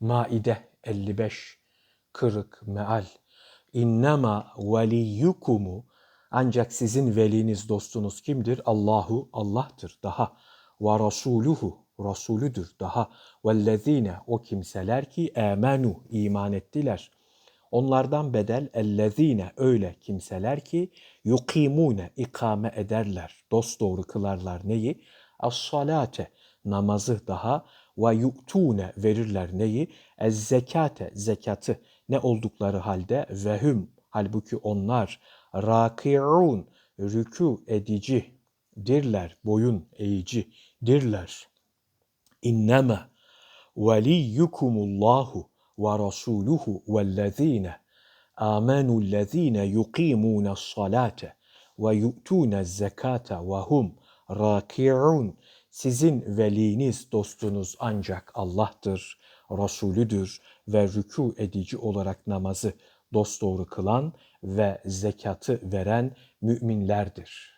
Maide 55 Kırık Meal İnnema veliyyukumu ancak sizin veliniz dostunuz kimdir? Allahu Allah'tır daha. Ve Rasuluhu Rasulüdür daha. Vellezine o kimseler ki emenu iman ettiler. Onlardan bedel ellezine öyle kimseler ki yukimune ikame ederler. Dost doğru kılarlar neyi? As-salate namazı daha ve yu'tune verirler neyi? Ez-zekate zekatı ne oldukları halde vehüm halbuki onlar rakiun rükû edici dirler boyun eğici dirler. İnneme veliyyukumullahu ve rasuluhu vellezine amenu allezine yuqimuna salate ve yu'tuna zekate ve hum rakiun sizin veliniz, dostunuz ancak Allah'tır, Resulüdür ve rükû edici olarak namazı dosdoğru kılan ve zekatı veren müminlerdir.''